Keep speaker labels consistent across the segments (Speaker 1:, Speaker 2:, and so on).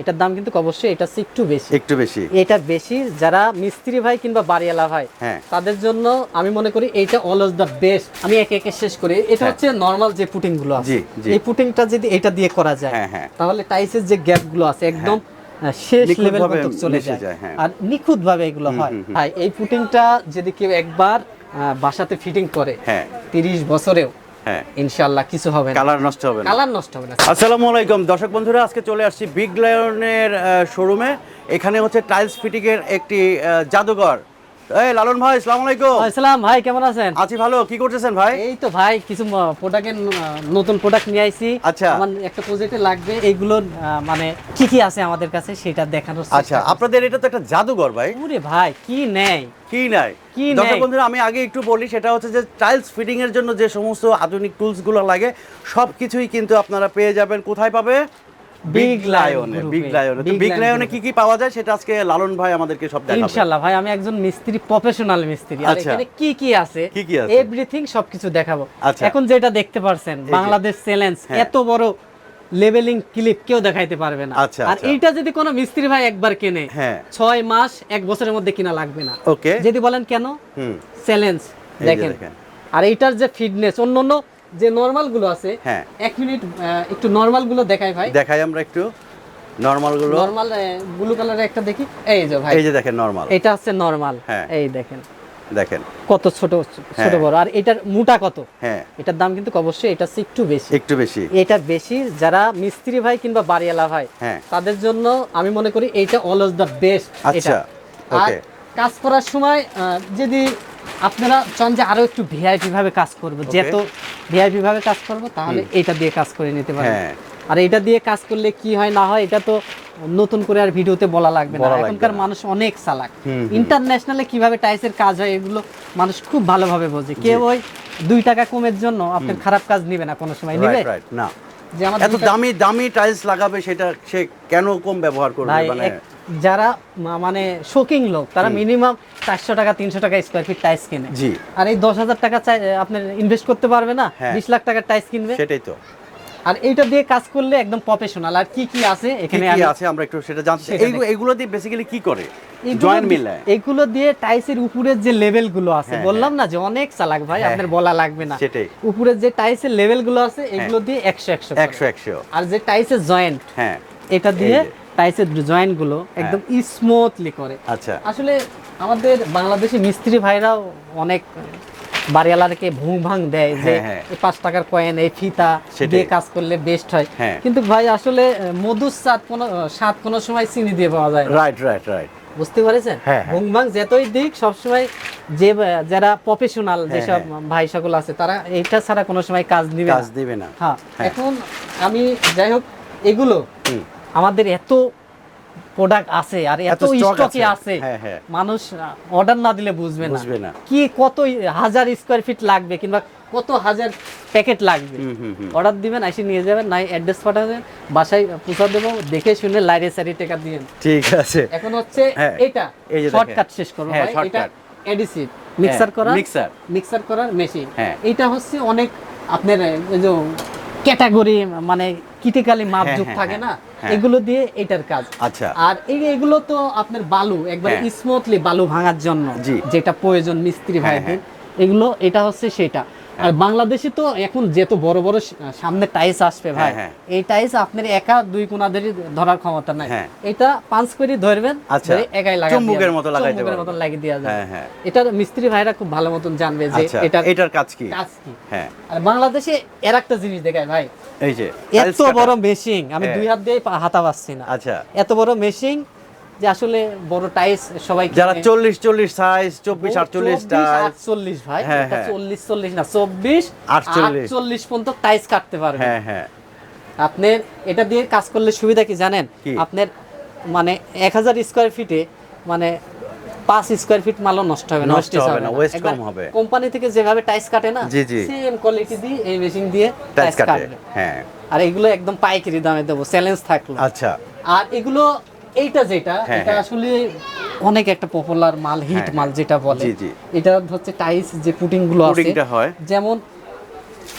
Speaker 1: এটার দাম কিন্তু অবশ্যই এটা একটু বেশি
Speaker 2: একটু বেশি
Speaker 1: এটা বেশি যারা মিস্ত্রি ভাই কিংবা বাড়িওয়ালা ভাই
Speaker 2: হ্যাঁ।
Speaker 1: তাদের জন্য আমি মনে করি এইটা অলওয়েজ দ্য বেস্ট আমি একে একে শেষ করি এটা
Speaker 2: হ্যাঁ।
Speaker 1: হচ্ছে নর্মাল যে পুটিংগুলো আছে। এই পুটিংটা যদি এটা দিয়ে করা যায়
Speaker 2: হ্যাঁ, হ্যাঁ।
Speaker 1: তাহলে টাইসের যে গ্যাপগুলো আছে একদম শেষ লেভেল পর্যন্ত চলে যায়। আর নিখুঁত ভাবে এগুলো হয় এই পুটিংটা যদি কেউ একবার বাসাতে ফিটিং করে
Speaker 2: হ্যাঁ।
Speaker 1: তিরিশ বছরেও
Speaker 2: হ্যাঁ।
Speaker 1: ইনশাআল্লাহ কিছু হবে না।
Speaker 2: কালার নষ্ট হবে না।
Speaker 1: কালার নষ্ট হবে না।
Speaker 2: আসসালামু আলাইকুম। দর্শক বন্ধুরা আজকে চলে আসছি বিগ লায়নের শোরুমে এখানে হচ্ছে টাইলস ফিটিং এর একটি জাদুঘর। এই লালন ভাই আসসালামু আলাইকুম।
Speaker 1: আসসালাম ভাই কেমন আছেন?
Speaker 2: আছি ভালো কি করতেছেন ভাই?
Speaker 1: এই তো ভাই কিছু প্রোডাক্টের নতুন প্রোডাক্ট নিয়ে আইছি।
Speaker 2: আচ্ছা।
Speaker 1: আমার একটা প্রজেক্টে লাগবে এইগুলো মানে কি কি আছে আমাদের কাছে সেটা দেখানোর
Speaker 2: আচ্ছা আপনাদের এটা তো একটা জাদুঘর ভাই।
Speaker 1: ওরে ভাই কি নেই?
Speaker 2: কি নাই?
Speaker 1: কি
Speaker 2: দর্শক
Speaker 1: নাই?
Speaker 2: বন্ধুরা আমি আগে একটু বলি সেটা হচ্ছে যে টাইলস ফিটিং এর জন্য যে সমস্ত আধুনিক টুলসগুলো লাগে সবকিছুই কিন্তু আপনারা পেয়ে যাবেন। কোথায় পাবে?
Speaker 1: Lion
Speaker 2: লায়নে বিগ লায়নে তো বিগ লায়নে কি কি পাওয়া যায় সেটা আজকে লালন ভাই আমাদেরকে সব দেখাবে
Speaker 1: ইনশাআল্লাহ ভাই আমি একজন মিস্ত্রি প্রফেশনাল মিস্ত্রি আর
Speaker 2: আচ্ছা।
Speaker 1: এখানে কি কি আছে
Speaker 2: কি কি আছে?
Speaker 1: এভরিথিং সবকিছু দেখাবো
Speaker 2: আচ্ছা।
Speaker 1: এখন যেটা দেখতে পারছেন বাংলাদেশ চ্যালেঞ্জ। এত বড় লেভেলিং ক্লিপ কেউ দেখাইতে পারবে না
Speaker 2: আচ্ছা,
Speaker 1: আর। এইটা যদি কোনো মিস্ত্রি ভাই একবার কেনে
Speaker 2: হ্যাঁ।
Speaker 1: ছয় মাস এক বছরের মধ্যে কিনা লাগবে না
Speaker 2: ওকে
Speaker 1: যদি বলেন কেন চ্যালেঞ্জ দেখেন
Speaker 2: দেখেন।
Speaker 1: আর এইটার যে ফিটনেস অন্য অন্য যে নরমালগুলো আছে
Speaker 2: হ্যাঁ।
Speaker 1: এক মিনিট একটু নরমালগুলো দেখাই ভাই।
Speaker 2: দেখাই আমরা একটু। নরমালগুলো
Speaker 1: নর্মাল ব্লু কালারের একটা দেখি। এই যে ভাই।
Speaker 2: এই যে দেখেন নরমাল।
Speaker 1: এটা হচ্ছে নর্মাল।
Speaker 2: হ্যাঁ।
Speaker 1: এই দেখেন।
Speaker 2: দেখেন।
Speaker 1: কত ছোট ছোট
Speaker 2: হ্যাঁ।
Speaker 1: বড়। আর এটার মোটা কত?
Speaker 2: হ্যাঁ।
Speaker 1: এটার দাম কিন্তু অবশ্যই এটা একটু বেশি।
Speaker 2: একটু বেশি।
Speaker 1: এটা বেশি যারা মিস্ত্রি ভাই কিংবা বাড়িওয়ালা ভাই
Speaker 2: হ্যাঁ।
Speaker 1: তাদের জন্য আমি মনে করি এইটা অলওয়েজ দ্য বেস্ট
Speaker 2: আচ্ছা,
Speaker 1: আর কাজ করার সময় যদি আপনারা চান যে আরও একটু ভিআইপি ভাবে কাজ করব. যেহেতু ভিআইপি ভাবে কাজ করব তাহলে এটা দিয়ে কাজ করে নিতে পারেন
Speaker 2: হ্যাঁ।
Speaker 1: আর এটা দিয়ে কাজ করলে কি হয় না হয় এটা তো নতুন করে আর ভিডিওতে বলা লাগবে না। এখনকার মানুষ অনেক চালাক। ইন্টারন্যাশনালে কীভাবে টাইসের কাজ হয় এগুলো মানুষ খুব ভালোভাবে বোঝে। কেউ ওই দুই টাকা কমের জন্য আপনার খারাপ কাজ নিবে না কোনো সময় নিবে?
Speaker 2: না।
Speaker 1: যে আমার
Speaker 2: এত দামি দামি টাইলস লাগাবে সেটা সে কেন কম ব্যবহার করবে? মানে
Speaker 1: যারা মানে শোকিং লোক তারা মিনিমাম চারশো টাকা তিনশো টাকা স্কোয়ার ফিট টাইস কিনে।
Speaker 2: জি।
Speaker 1: আর এই দশ হাজার টাকা চাই আপনার ইনভেস্ট করতে পারবে না
Speaker 2: হ্যাঁ।
Speaker 1: বিশ লাখ টাকার টাইস কিনবে।
Speaker 2: সেটাই তো।
Speaker 1: আর এইটা দিয়ে কাজ করলে একদম প্রফেশনাল আর কি কি আছে এখানে
Speaker 2: কি আছে আমরা একটু সেটা জানতে এগুলো দিয়ে বেসিক্যালি কি করে?
Speaker 1: এইগুলো
Speaker 2: জয়েন্ট
Speaker 1: দিয়ে-
Speaker 2: মিলায়।
Speaker 1: এইগুলো দিয়ে টাইসের উপরের যে লেভেলগুলো আছে
Speaker 2: হ্যাঁ,
Speaker 1: বললাম না যে অনেক চালাক ভাই
Speaker 2: হ্যাঁ,
Speaker 1: আপনার বলা লাগবে না।
Speaker 2: সেটাই।
Speaker 1: উপরের যে টাইসের লেভেলগুলো আছে এগুলো দিয়ে একশো একশো করে।
Speaker 2: একশো একশো।
Speaker 1: আর যে টাইসের জয়েন্ট
Speaker 2: হ্যাঁ।
Speaker 1: এটা দিয়ে। টাইসের জয়েন্টগুলো একদম স্মুথলি করে।
Speaker 2: আচ্ছা।
Speaker 1: আসলে আমাদের বাংলাদেশি মিস্ত্রি ভাইরাও অনেক বাড়িওয়ালাকে ভুং ভাং দেয় যে
Speaker 2: হ্যাঁ, হ্যাঁ।
Speaker 1: পাঁচ টাকার কয়েন এই ফিতা দিয়ে কাজ করলে বেস্ট হয়।
Speaker 2: হ্যাঁ।
Speaker 1: কিন্তু ভাই আসলে মধুর স্বাদ কোনো স্বাদ কোনো সময় চিনি দিয়ে পাওয়া যায়
Speaker 2: রাইট রাইট রাইট
Speaker 1: বুঝতে পারছেন?
Speaker 2: হ্যাঁ, হ্যাঁ।
Speaker 1: ভুং ভাং যতই দিক সবসময় যে যারা প্রফেশনাল
Speaker 2: হ্যাঁ,
Speaker 1: যেসব ভাই সকল আছে তারা এইটা ছাড়া কোনো সময় কাজ নিবে
Speaker 2: কাজ দিবে না।
Speaker 1: হ্যাঁ
Speaker 2: হ্যাঁ।
Speaker 1: এখন আমি যাই হোক এগুলো। আমাদের এত প্রোডাক্ট আছে আর এত স্টকে
Speaker 2: আছে। হ্যাঁ, হ্যাঁ।
Speaker 1: মানুষ অর্ডার না দিলে বুঝবে না
Speaker 2: বুঝবে না।
Speaker 1: কি কত হাজার স্কোয়ার ফিট লাগবে কিংবা কত হাজার প্যাকেট লাগবে। অর্ডার দিবেন এসে নিয়ে যাবেন নাই অ্যাড্রেস পাঠাবেন বাসায় পৌঁছা দেবো দেখে শুনে লাইরে সারি টাকা দিয়েন
Speaker 2: ঠিক আছে
Speaker 1: এখন হচ্ছে
Speaker 2: হ্যাঁ,
Speaker 1: এটা শর্টকাট শেষ করব ভাই এটা এডিসিভ মিক্সার করা
Speaker 2: mixer।
Speaker 1: মিক্সার করার মেশিন
Speaker 2: হ্যাঁ।
Speaker 1: এটা হচ্ছে অনেক আপনার এই যে ক্যাটাগরি মানে ক্রিটিক্যালি মাপ যুগ
Speaker 2: হ্যাঁ,
Speaker 1: থাকে না। এগুলো দিয়ে এটার কাজ।
Speaker 2: আচ্ছা।
Speaker 1: আর এই এগুলো তো আপনার বালু একবার
Speaker 2: হ্যাঁ।
Speaker 1: স্মুথলি বালু ভাঙার জন্য। যেটা প্রয়োজন মিস্ত্রি
Speaker 2: হ্যাঁ,
Speaker 1: ভাইদের এগুলো এটা হচ্ছে সেটা। আর বাংলাদেশে তো এখন যেহেতু বড় বড় সামনে টাইস আসবে ভাই
Speaker 2: হ্যাঁ, হ্যাঁ।
Speaker 1: এই টাইস আপনার একা দুই কোনাদেরই ধরার ক্ষমতা নাই
Speaker 2: হ্যাঁ।
Speaker 1: এটা পাঁচ করে ধরবেন
Speaker 2: আচ্ছা।
Speaker 1: একাই লাগা
Speaker 2: চুম্বকের মতো লাগাইতে
Speaker 1: চুম্বকের। মতো লাগিয়ে দেওয়া যায়
Speaker 2: হ্যাঁ, হ্যাঁ।
Speaker 1: এটা মিস্ত্রি ভাইরা খুব ভালো মতন জানবে যে
Speaker 2: আচ্ছা
Speaker 1: এটা
Speaker 2: এটার কাজ কি
Speaker 1: কাজ কি
Speaker 2: হ্যাঁ
Speaker 1: আর বাংলাদেশে এর একটা জিনিস দেখায় ভাই
Speaker 2: এই যে
Speaker 1: এত বড় মেশিন আমি
Speaker 2: হ্যাঁ।
Speaker 1: দুই হাত দিয়ে হাতা পাচ্ছি না
Speaker 2: আচ্ছা
Speaker 1: এত বড় মেশিন যে আসলে বড় টাইস সবাই
Speaker 2: যারা
Speaker 1: কিনে।
Speaker 2: চল্লিশ চল্লিশ সাইজ চব্বিশ আটচল্লিশ
Speaker 1: 24,
Speaker 2: টাইস
Speaker 1: 48 ভাই
Speaker 2: হ্যাঁ,
Speaker 1: এটা
Speaker 2: হ্যাঁ।
Speaker 1: 40 40 না 24
Speaker 2: 48
Speaker 1: 48 পর্যন্ত টাইস কাটতে পারবে।
Speaker 2: হ্যাঁ হ্যাঁ।
Speaker 1: আপনার এটা দিয়ে কাজ করলে সুবিধা কি জানেন? আপনার মানে 1000 স্কয়ার ফিটে মানে পাঁচ স্কয়ার ফিট মালও নষ্ট হবে না
Speaker 2: নষ্ট হবে না, waste কম হবে।
Speaker 1: কোম্পানি থেকে যেভাবে টাইস কাটে না। সেম কোয়ালিটি দিয়ে এই মেশিন দিয়ে
Speaker 2: টাইস কাটে হ্যাঁ।
Speaker 1: আর এগুলো একদম পাইকারি দামে দেবো চ্যালেঞ্জ থাকল।
Speaker 2: আচ্ছা।
Speaker 1: আর এগুলো এইটা যেটা
Speaker 2: হ্যাঁ,
Speaker 1: এটা
Speaker 2: হ্যাঁ।
Speaker 1: আসলে অনেক একটা পপুলার মাল হিট
Speaker 2: হ্যাঁ,
Speaker 1: মাল যেটা বলে। এটা হচ্ছে টাইস যে পুটিংগুলো আছে
Speaker 2: হয়
Speaker 1: যেমন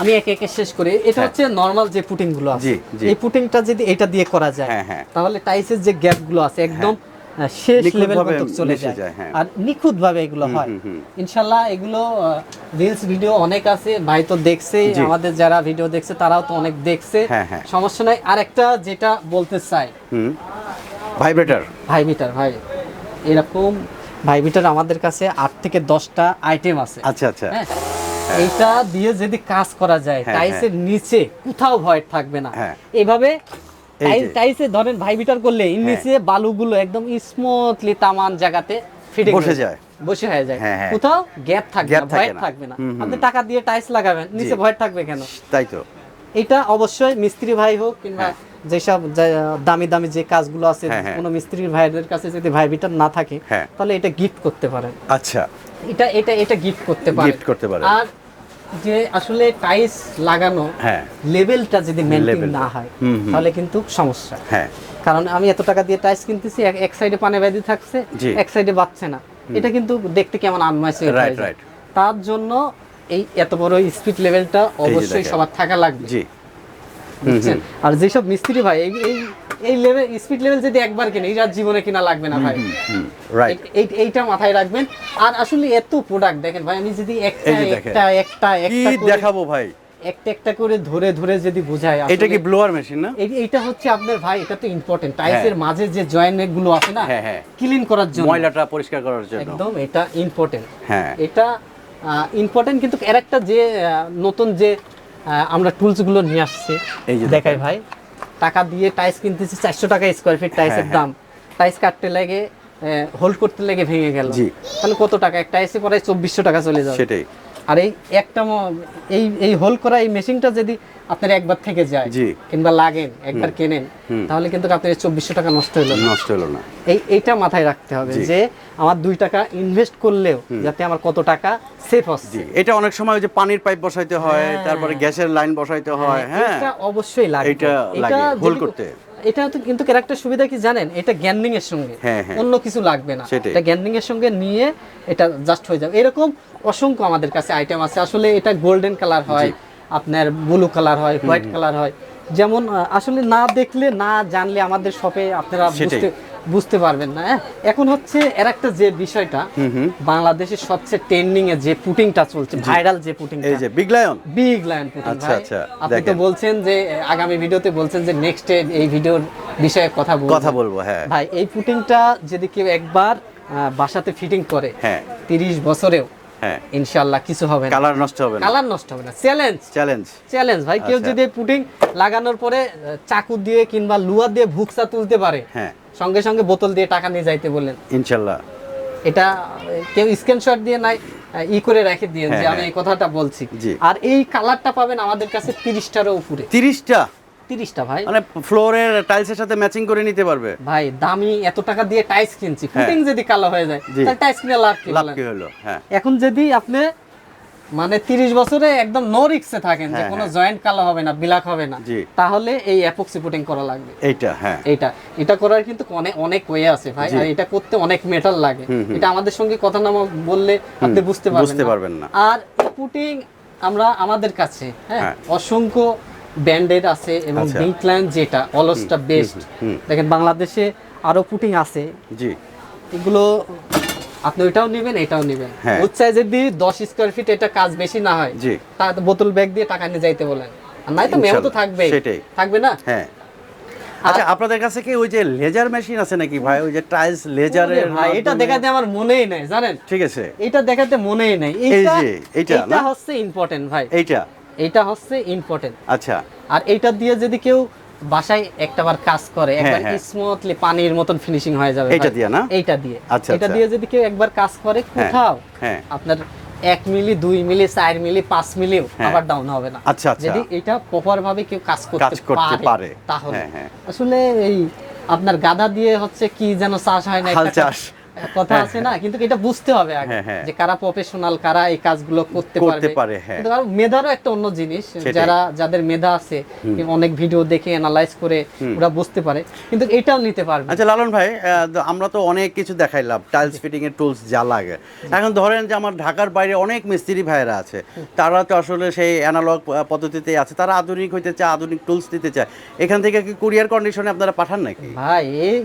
Speaker 1: আমি একে একে শেষ করি এটা। হচ্ছে নর্মাল যে পুটিংগুলো আছে। এই পুটিংটা যদি এটা দিয়ে করা যায়
Speaker 2: হ্যাঁ, হ্যাঁ।
Speaker 1: তাহলে টাইসের যে গ্যাপগুলো আছে একদম শেষ লেভেল পর্যন্ত চলে যায়। আর নিখুঁত ভাবে এগুলো হয়। ইনশাল্লাহ এগুলো রিলস ভিডিও অনেক আছে ভাই তো দেখছে আমাদের যারা ভিডিও দেখছে তারাও তো অনেক দেখছে। সমস্যা নাই আর একটা যেটা বলতে চাই
Speaker 2: ভাইব্রেটার
Speaker 1: ভাইমিটার ভাই। এরকম ভাই বিটার আমাদের কাছে আট থেকে দশটা আইটেম আছে।
Speaker 2: আচ্ছা আচ্ছা।
Speaker 1: হ্যাঁ? এইটা দিয়ে যদি কাজ করা যায়
Speaker 2: হ্যাঁ,
Speaker 1: টাইসের নিচে কোথাও ভয় থাকবে না।
Speaker 2: হ্যাঁ। এই
Speaker 1: টাইস ধরেন করলে
Speaker 2: হ্যাঁ।
Speaker 1: নিচে বালুগুলো একদম স্মুথলি তামান জায়গাতে ফিটিং
Speaker 2: বসে যায়।
Speaker 1: বসে হয়ে যায়।
Speaker 2: হ্যাঁ, হ্যাঁ।
Speaker 1: কোথাও গ্যাপ থাকবে না ভয় থাকবে না। আপনি টাকা দিয়ে টাইস লাগাবেন নিচে ভয় থাকবে কেন?
Speaker 2: তাই তো।
Speaker 1: এটা অবশ্যই মিস্ত্রি ভাই হোক কিংবা
Speaker 2: হ্যাঁ।
Speaker 1: যেসব দামি দামি যে কাজগুলো আছে
Speaker 2: হ্যাঁ, হ্যাঁ।
Speaker 1: কোনো মিস্ত্রির ভাইদের কাছে যদি ভাইবিটার না থাকে
Speaker 2: হ্যাঁ।
Speaker 1: তাহলে এটা গিফট করতে পারেন।
Speaker 2: আচ্ছা।
Speaker 1: এটা এটা এটা গিফট করতে পারে
Speaker 2: Gift করতে পারে।
Speaker 1: আর যে আসলে টাইস লাগানো
Speaker 2: হ্যাঁ।
Speaker 1: লেভেলটা যদি মেনটেন না হয়। তাহলে কিন্তু সমস্যা।
Speaker 2: হ্যাঁ।
Speaker 1: কারণ আমি এত টাকা দিয়ে টাইস কিনতেছি এক- সাইডে পানে ব্যাধি থাকছে এক সাইডে বাচ্চা না। এটা কিন্তু দেখতে কেমন যায়। তার জন্য এই এত বড় স্পিড লেভেলটা অবশ্যই সবার থাকা লাগবে।
Speaker 2: জি।
Speaker 1: বুঝছেন? আর যেসব মিস্ত্রি ভাই এই এই এই লেভেল স্পিড লেভেল যদি একবার কিনে এটা জীবনে কিনা লাগবে না ভাই।
Speaker 2: রাইট
Speaker 1: এই- এই- এইটা মাথায় রাখবেন। আর আসলে এত প্রোডাক্ট দেখেন ভাই আমি যদি একটা
Speaker 2: এই।
Speaker 1: একটা একটা
Speaker 2: দেখাবো ভাই?
Speaker 1: একটা একটা করে ধরে ধরে যদি বুঝাই
Speaker 2: এটা কি ব্লোয়ার মেশিন না?
Speaker 1: এই- এইটা হচ্ছে আপনার ভাই এটা তো ইম্পর্টেন্ট টাইলসের মাঝে যে জয়েন্টগুলো আছে না
Speaker 2: হ্যাঁ, হ্যাঁ।
Speaker 1: ক্লিন করার জন্য।
Speaker 2: ময়লাটা পরিষ্কার করার জন্য।
Speaker 1: একদম এটা ইম্পর্টেন্ট
Speaker 2: হ্যাঁ।
Speaker 1: এটা ইম্পর্টেন্ট কিন্তু এর একটা যে নতুন যে আমরা টুলসগুলো নিয়ে আসছি।
Speaker 2: এই যে
Speaker 1: দেখাই ভাই। টাকা দিয়ে টাইস কিনতেছি চারশো টাকা স্কোয়ার ফিট টাইসের দাম। টাইস কাটতে লাগে হোল্ড করতে লাগে ভেঙে গেল। তাহলে কত টাকা? একটা টাইসে পরে চব্বিশশো টাকা চলে যাবে।
Speaker 2: সেটাই।
Speaker 1: আর এই একটা এই এই হোল করা এই মেশিনটা যদি আপনার একবার থেকে যায়। কিংবা লাগেন একবার কেনেন তাহলে কিন্তু আপনার চব্বিশশো টাকা নষ্ট হলো
Speaker 2: নষ্ট হলো না।
Speaker 1: এই এইটা মাথায় রাখতে হবে যে আমার দুই টাকা ইনভেস্ট করলেও যাতে আমার কত টাকা সেফ হচ্ছে
Speaker 2: এটা অনেক সময় ওই যে পানির পাইপ বসাইতে হয়
Speaker 1: হ্যাঁ।
Speaker 2: তারপরে গ্যাসের লাইন বসাইতে হয় হ্যাঁ
Speaker 1: এটা অবশ্যই লাগে
Speaker 2: এটা লাগে, হোল করতে।
Speaker 1: এটা তো কিন্তু একটা সুবিধা কি জানেন? এটা গ্যান্ডিং এর সঙ্গে।
Speaker 2: হ্যাঁ, হ্যাঁ।
Speaker 1: অন্য কিছু লাগবে না। এটা গ্যান্ডিং এর সঙ্গে নিয়ে এটা জাস্ট হয়ে যাবে। এরকম অসংখ্য আমাদের কাছে আইটেম আছে। আসলে এটা গোল্ডেন কালার হয় আপনার ব্লু কালার হয় হোয়াইট কালার হয়। যেমন আসলে না দেখলে না জানলে আমাদের শপে আপনারা বুঝতে বুঝতে পারবেন না হ্যাঁ? এখন হচ্ছে এর একটা যে বিষয়টা বাংলাদেশের সবচেয়ে ট্রেন্ডিং এ যে পুটিংটা চলছে ভাইরাল যে পুটিংটা।
Speaker 2: এই যে big lion
Speaker 1: big lion putting
Speaker 2: আচ্ছা, আচ্ছা,
Speaker 1: আপনি তো বলছেন যে আগামী ভিডিওতে বলছেন যে নেক্সট এই ভিডিওর বিষয়ে কথা বলব।
Speaker 2: কথা বলব হ্যাঁ।
Speaker 1: ভাই এই পুটিংটা যদি কেউ একবার বাসাতে ফিটিং করে
Speaker 2: হ্যাঁ।
Speaker 1: তিরিশ বছরেও
Speaker 2: হ্যাঁ।
Speaker 1: ইনশাআল্লাহ কিছু হবে না।
Speaker 2: কালার নষ্ট হবে না।
Speaker 1: কালার নষ্ট হবে না। চ্যালেঞ্জ
Speaker 2: চ্যালেঞ্জ
Speaker 1: চ্যালেঞ্জ ভাই। কেউ
Speaker 2: আচ্ছা।
Speaker 1: যদি পুটিং লাগানোর পরে চাকু দিয়ে কিংবা লুয়া দিয়ে ভুকসা তুলতে পারে
Speaker 2: হ্যাঁ।
Speaker 1: সঙ্গে সঙ্গে বোতল দিয়ে টাকা নিয়ে যাইতে বললেন।
Speaker 2: ইনশাল্লাহ
Speaker 1: এটা কেউ স্ক্রিনশট দিয়ে নাই ই করে রেখে দিয়ে যে
Speaker 2: হ্যাঁ,
Speaker 1: আমি
Speaker 2: হ্যাঁ।
Speaker 1: এই কথাটা বলছি। আর এই কালারটা পাবেন আমাদের কাছে তিরিশটারও উপরে।
Speaker 2: তিরিশটা?
Speaker 1: তিরিশটা ভাই।
Speaker 2: মানে ফ্লোরের টাইলসের সাথে ম্যাচিং করে নিতে পারবে।
Speaker 1: ভাই দামি এত টাকা দিয়ে টাইস কিনছি। ফুটিং যদি কালো হয়ে যায় তাহলে টাইস কিনে লাভ কি
Speaker 2: লাভ কি হলো? হ্যাঁ।
Speaker 1: এখন যদি আপনি মানে তিরিশ বছরে একদম নো রিক্সে থাকেন যে
Speaker 2: হ্যাঁ,
Speaker 1: কোনো
Speaker 2: হ্যাঁ।
Speaker 1: জয়েন্ট কালো হবে না বিলাক হবে না তাহলে এই পুটিং করা লাগবে।
Speaker 2: এইটা হ্যাঁ।
Speaker 1: এইটা। এটা করার কিন্তু অনেক অনেক ওয়ে আছে ভাই আর এটা করতে অনেক মেটাল লাগে। এটা আমাদের সঙ্গে কথা না বললে আপনি বুঝতে পারবেন
Speaker 2: বুঝতে পারবেন না।
Speaker 1: আর পুটিং আমরা আমাদের কাছে হ্যাঁ
Speaker 2: হ্যাঁ।
Speaker 1: অসংখ্য ব্যান্ডেড আছে এবং
Speaker 2: আচ্ছা।
Speaker 1: বিটল্যান্ড যেটা অলসটা বেস্ট। দেখেন বাংলাদেশে আরও পুটিং আছে।
Speaker 2: জি।
Speaker 1: এগুলো আপনি ওইটাও নেবেন এটাও নেবেন।
Speaker 2: হ্যাঁ।
Speaker 1: উচ্চায় যদি দশ স্কোয়ার ফিট এটা কাজ বেশি না হয়।
Speaker 2: জি।
Speaker 1: তা বোতল ব্যাগ দিয়ে টাকা নিয়ে যাইতে বলেন। আর নাই তো মেও তো থাকবে
Speaker 2: সেটাই।
Speaker 1: থাকবে না?
Speaker 2: হ্যাঁ। আচ্ছা আপনাদের কাছে কি ওই যে লেজার মেশিন আছে নাকি ভাই? ওই যে টাইলস লেজারের
Speaker 1: ভাই এটা দেখাতে আমার মনেই নাই জানেন?
Speaker 2: ঠিক আছে।
Speaker 1: এটা দেখাতে মনেই নাই।
Speaker 2: এই
Speaker 1: এইটা
Speaker 2: যে, না?
Speaker 1: হচ্ছে ইম্পর্টেন্ট ভাই।
Speaker 2: এইটা।
Speaker 1: এইটা হচ্ছে ইম্পর্টেন্ট
Speaker 2: আচ্ছা
Speaker 1: আর এইটা দিয়ে যদি কেউ বাসায় একটাবার কাজ করে একবার
Speaker 2: হ্যাঁ।
Speaker 1: স্মুথলি পানির মতন ফিনিশিং হয়ে যাবে ভাই।
Speaker 2: দিয়ে না?
Speaker 1: এইটা দিয়ে
Speaker 2: আচ্ছা,
Speaker 1: এটা
Speaker 2: আচ্ছা।
Speaker 1: দিয়ে যদি কেউ একবার কাজ করে কোথাও
Speaker 2: হ্যাঁ।
Speaker 1: আপনার এক মিলি দুই মিলি চার মিলি পাঁচ মিলিও
Speaker 2: হ্যাঁ।
Speaker 1: আবার ডাউন হবে না
Speaker 2: আচ্ছা, আচ্ছা।
Speaker 1: যদি এটা প্রপার ভাবে কেউ কাজ করতে পারে
Speaker 2: পারে।
Speaker 1: তাহলে
Speaker 2: হ্যাঁ, হ্যাঁ।
Speaker 1: আসলে এই আপনার গাদা দিয়ে হচ্ছে কি যেন চাষ হয় না
Speaker 2: চাষ।
Speaker 1: কথা আছে না কিন্তু এটা বুঝতে হবে আগে
Speaker 2: হ্যাঁ, হ্যাঁ।
Speaker 1: যে কারা প্রফেশনাল কারা এই কাজগুলো করতে পারবে।
Speaker 2: পারে, হ্যাঁ।
Speaker 1: কিন্তু আর মেধারও একটা অন্য জিনিস যারা যাদের মেধা আছে অনেক ভিডিও দেখে অ্যানালাইজ করে ওরা বুঝতে পারে কিন্তু এটাও নিতে পারবে।
Speaker 2: আচ্ছা লালন ভাই আমরা তো অনেক কিছু দেখাইলাম টাইলস ফিটিং এর টুলস যা লাগে। এখন ধরেন যে আমার ঢাকার বাইরে অনেক মিস্ত্রি ভাইরা আছে তারা তো আসলে সেই অ্যানালগ পদ্ধতিতে আছে তারা আধুনিক হইতে চায় আধুনিক টুলস দিতে চায়। এখান থেকে কি কুরিয়ার কন্ডিশনে আপনারা পাঠান নাকি?
Speaker 1: ভাই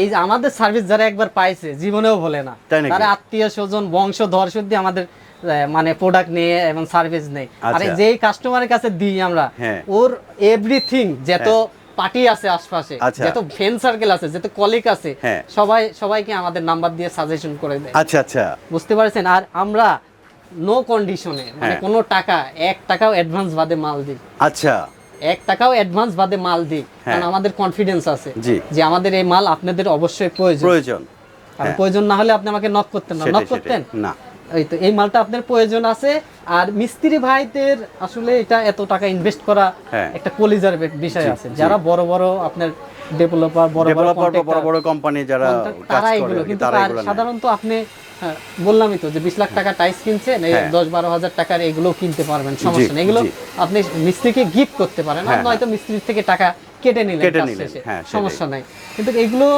Speaker 1: এই আমাদের সার্ভিস যারা একবার পাইছে জীবনেও বলে না। তারা আত্মীয় স্বজন বংশ ধর্ষক দিয়ে আমাদের মানে প্রোডাক্ট নিয়ে এবং সার্ভিস নেই আর
Speaker 2: আচ্ছা।
Speaker 1: যেই কাস্টমারের কাছে দিই আমরা
Speaker 2: হ্যাঁ।
Speaker 1: ওর এভরিথিং যত পার্টি আছে আশপাশে
Speaker 2: আচ্ছা।
Speaker 1: যত ফ্রেন্ড সার্কেল আছে যত কলিগ আছে
Speaker 2: হ্যাঁ।
Speaker 1: সবাই সবাইকে আমাদের নাম্বার দিয়ে সাজেশন করে দেয়।
Speaker 2: আচ্ছা আচ্ছা।
Speaker 1: বুঝতে পারছেন? আর আমরা নো কন্ডিশনে মানে
Speaker 2: হ্যাঁ।
Speaker 1: কোনো টাকা এক টাকাও অ্যাডভান্স বাদে মাল দিই।
Speaker 2: আচ্ছা।
Speaker 1: এক টাকাও অ্যাডভান্স বাদে মাল দিই। কারণ
Speaker 2: হ্যাঁ।
Speaker 1: আমাদের কনফিডেন্স আছে যে আমাদের এই মাল আপনাদের অবশ্যই প্রয়োজন।
Speaker 2: প্রয়োজন।
Speaker 1: আর
Speaker 2: হ্যাঁ।
Speaker 1: প্রয়োজন না হলে আপনি আমাকে নক করতেন না। নক করতেন?
Speaker 2: না।
Speaker 1: এই তো এই মালটা আপনার প্রয়োজন আছে। আর মিস্ত্রি ভাইদের আসলে এটা এত টাকা ইনভেস্ট করা
Speaker 2: হ্যাঁ।
Speaker 1: একটা কলিজার বিষয় আছে। যারা বড় বড় আপনার ডেভেলপার বড় বড়
Speaker 2: বড় বড় কোম্পানি যারা কাজ
Speaker 1: তারা
Speaker 2: করে
Speaker 1: এগুলো। কিন্তু। সাধারণত আপনি হ্যাঁ, বললামই তো যে বিশ লাখ টাকা টাইস কিনছেন এই। দশ বারো হাজার টাকার এগুলো কিনতে পারবেন সমস্যা নেই। এগুলো আপনি মিস্ত্রিকে গিফট করতে পারেন। নয়তো মিস্ত্রির থেকে টাকা কেটে নিলেন
Speaker 2: কেটে নিলেন, হ্যাঁ,
Speaker 1: সমস্যা নাই। কিন্তু এগুলো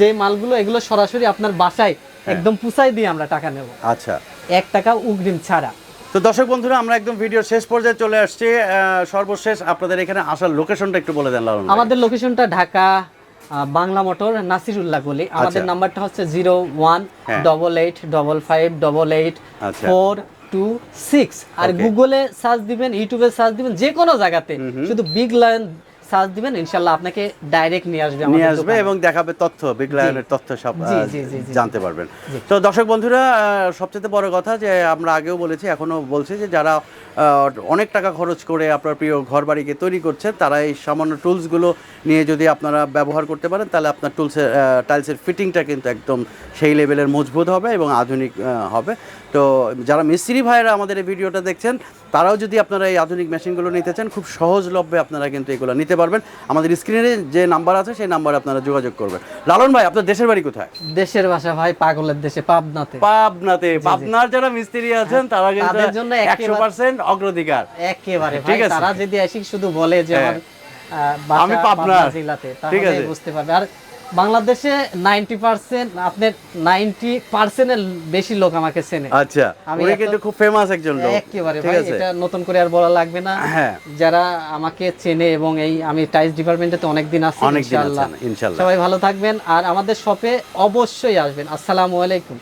Speaker 1: যে মালগুলো এগুলো সরাসরি আপনার বাসায়
Speaker 2: হ্যাঁ।
Speaker 1: একদম পুষাই দিয়ে আমরা টাকা নেব।
Speaker 2: আচ্ছা।
Speaker 1: এক টাকা উগ্রিম ছাড়া।
Speaker 2: তো দর্শক বন্ধুরা আমরা একদম ভিডিও শেষ পর্যায়ে চলে আসছি। সর্বশেষ আপনাদের এখানে আসার লোকেশনটা একটু বলে দেন লালন
Speaker 1: আমাদের লোকেশনটা ঢাকা বাংলা মোটর নাসিরুল্লাহ গলি। আমাদের
Speaker 2: আচ্ছা।
Speaker 1: নাম্বারটা হচ্ছে জিরো ওয়ান
Speaker 2: হ্যাঁ।
Speaker 1: Double eight double five double eight
Speaker 2: আচ্ছা।
Speaker 1: Four two six. আর গুগলে সার্চ দিবেন ইউটিউবে সার্চ দিবেন যে কোনো জায়গাতে শুধু বিগ লায়ন সার্চ দিবেন ইনশাল্লাহ আপনাকে ডাইরেক্ট নিয়ে আসবে
Speaker 2: নিয়ে আসবে এবং দেখাবে তথ্য বিগলায়নের তথ্য সব। জানতে পারবেন। তো দর্শক বন্ধুরা সবচেয়ে বড় কথা যে আমরা আগেও বলেছি এখনও বলছি যে যারা অনেক টাকা খরচ করে আপনার প্রিয় ঘর বাড়িকে তৈরি করছেন তারা এই সামান্য টুলসগুলো নিয়ে যদি আপনারা ব্যবহার করতে পারেন তাহলে আপনার টুলসের টাইলসের ফিটিংটা কিন্তু একদম সেই লেভেলের মজবুত হবে এবং আধুনিক হবে। তো যারা মিস্ত্রি ভাইয়েরা আমাদের এই ভিডিওটা দেখছেন তারাও যদি আপনারা এই আধুনিক মেশিনগুলো নিতে চান খুব সহজলভ্যে আপনারা কিন্তু এগুলো নিতে পারবেন আমাদের স্ক্রিনে যে নাম্বার আছে সেই নাম্বারে আপনারা যোগাযোগ করবেন লালন ভাই আপনার দেশের বাড়ি কোথায়
Speaker 1: দেশের বাসা ভাই পাগলের দেশে পাবনাতে
Speaker 2: পাবনাতে পাবনার যারা মিস্ত্রি আছেন তারা কিন্তু
Speaker 1: তাদের জন্য
Speaker 2: একশো
Speaker 1: একেবারে-
Speaker 2: পার্সেন্ট অগ্রাধিকার
Speaker 1: একেবারে
Speaker 2: ঠিক
Speaker 1: ভাই
Speaker 2: আছে।
Speaker 1: তারা যদি আসি শুধু বলে যে
Speaker 2: হ্যাঁ।
Speaker 1: আমার
Speaker 2: আমি
Speaker 1: পাবনা। জেলাতে তাহলে। বুঝতে পারবে আর বাংলাদেশে নাইনটি পার্সেন্ট আপনার নাইনটি পার্সেন্টের বেশি লোক আমাকে চেনে।
Speaker 2: আচ্ছা উনি কিন্তু খুব ফেমাস একজন লোক।
Speaker 1: একেবারে ভাই এটা নতুন করে আর বলা লাগবে না।
Speaker 2: হ্যাঁ।
Speaker 1: যারা আমাকে চেনে এবং এই আমি টাইস ডিপার্টমেন্টে তো অনেকদিন আছি
Speaker 2: ইনশাআল্লাহ।
Speaker 1: সবাই ভালো থাকবেন আর আমাদের শপে অবশ্যই আসবেন। আসসালামু আলাইকুম।